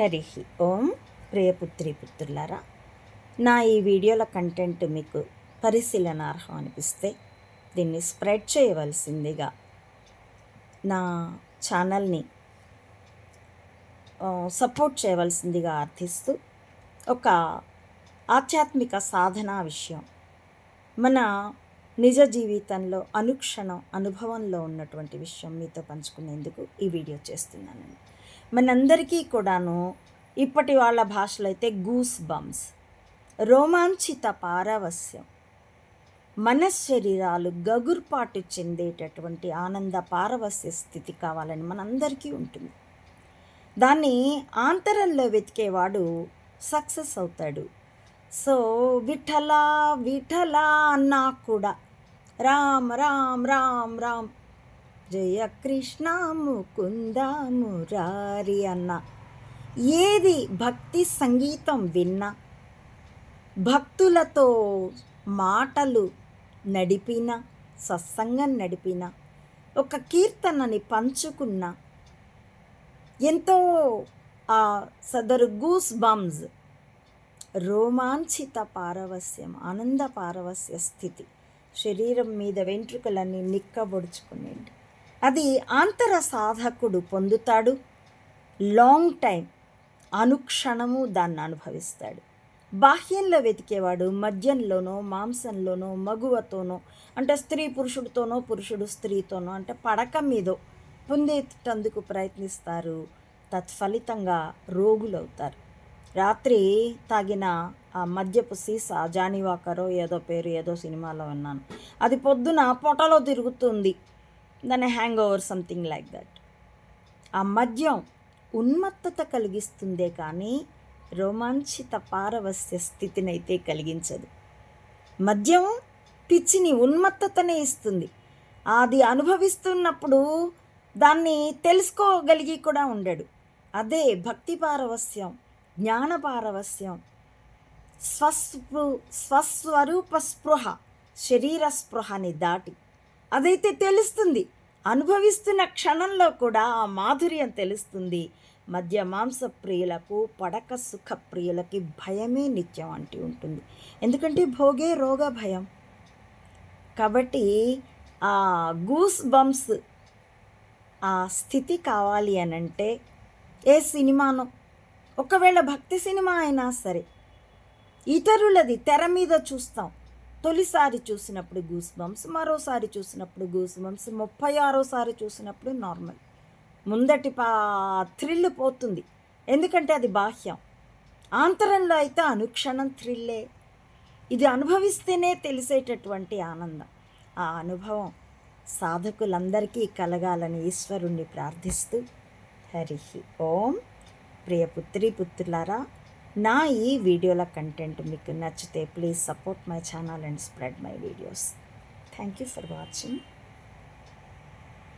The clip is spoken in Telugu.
హరి ఓం ప్రియపుత్రి పుత్రులారా నా ఈ వీడియోల కంటెంట్ మీకు పరిశీలనార్హం అనిపిస్తే దీన్ని స్ప్రెడ్ చేయవలసిందిగా నా ఛానల్ని సపోర్ట్ చేయవలసిందిగా అర్థిస్తూ ఒక ఆధ్యాత్మిక సాధనా విషయం. మన నిజ జీవితంలో అనుక్షణం అనుభవంలో ఉన్నటువంటి విషయం మీతో పంచుకునేందుకు ఈ వీడియో చేస్తున్నానండి. మనందరికీ కూడాను ఇప్పటి వాళ్ళ భాషలో అయితే గూస్ బంప్స్. రోమాంచిత పారవస్యం మనశ్శరీరాలు గగుర్పాటు చెందేటటువంటి ఆనంద పారవస్య స్థితి కావాలని మనందరికీ ఉంటుంది. దాన్ని ఆంతరంలో వెతికేవాడు సక్సెస్ అవుతాడు. సో విఠలా విఠలా అన్నా కూడా రామ్ రామ్ రామ్ రామ్ జయ కృష్ణ ముకుంద మురారి అన్న. ఏది భక్తి సంగీతం విన్నా భక్తులతో మాటలు నడిపిన సత్సంగం నడిపిన ఒక కీర్తనని పంచుకున్న ఎంతో ఆ సదరు గూస్ బమ్స్ రోమాంచిత పారవస్యం ఆనంద పారవస్య స్థితి. శరీరం మీద వెంట్రుకలన్నీ నిక్కబొడుచుకునేది అది ఆంతర సాధకుడు పొందుతాడు. లాంగ్ టైం అనుక్షణము దాన్ని అనుభవిస్తాడు. బాహ్యంలో వెతికేవాడు మద్యంలోనో మాంసంలోనో మగువతోనో అంటే స్త్రీ పురుషుడితోనో పురుషుడు స్త్రీతోనో అంటే పడక మీదో పొందేటందుకు ప్రయత్నిస్తారు. తత్ఫలితంగా రోగులవుతారు. రాత్రి తాగిన ఆ మద్యపు సీసా జానీవాకరో ఏదో పేరు ఏదో సినిమాలో విన్నాను. అది పొద్దున పొటలో తిరుగుతుంది. దాని hangover something like that ఆ మద్యం ఉన్మత్తత కలిగిస్తుందే కానీ రోమాంచిత పారవస్య స్థితినైతే కలిగించదు. మద్యం పిచ్చిని ఉన్మత్తతనే ఇస్తుంది. అది అనుభవిస్తున్నప్పుడు దాన్ని తెలుసుకోగలిగి కూడా ఉండడు. అదే భక్తి పారవస్యం జ్ఞాన పారవస్యం స్వస్పృ స్వస్వరూప స్పృహ శరీర స్పృహని దాటి. అదైతే తెలుస్తుంది. అనుభవిస్తున్న క్షణంలో కూడా ఆ మాధుర్యం తెలుస్తుంది. మధ్య మాంస ప్రియులకు పడక సుఖ ప్రియులకి భయమే నిత్యం అంటూ ఉంటుంది. ఎందుకంటే భోగే రోగ భయం. కాబట్టి ఆ గూస్ బంప్స్ ఆ స్థితి కావాలి అని అంటే ఏ సినిమానో ఒకవేళ భక్తి సినిమా అయినా సరే ఇతరులది తెర మీద చూస్తాం. తొలిసారి చూసినప్పుడు గూస్ బంప్స్ మరోసారి చూసినప్పుడు గూస్ బంప్స్ ముప్పై ఆరోసారి చూసినప్పుడు నార్మల్ ముందటి పా థ్రిల్ పోతుంది. ఎందుకంటే అది బాహ్యం. ఆంతరంలో అయితే అనుక్షణం థ్రిల్లే ఇది అనుభవిస్తేనే తెలిసేటటువంటి ఆనందం. ఆ అనుభవం సాధకులందరికీ కలగాలని ఈశ్వరుణ్ణి ప్రార్థిస్తూ హరి ఓం. ప్రియ పుత్రి పుత్రులారా నా ఈ వీడియోల కంటెంట్ మీకు నచ్చితే please support my channel and spread my videos thank you for watching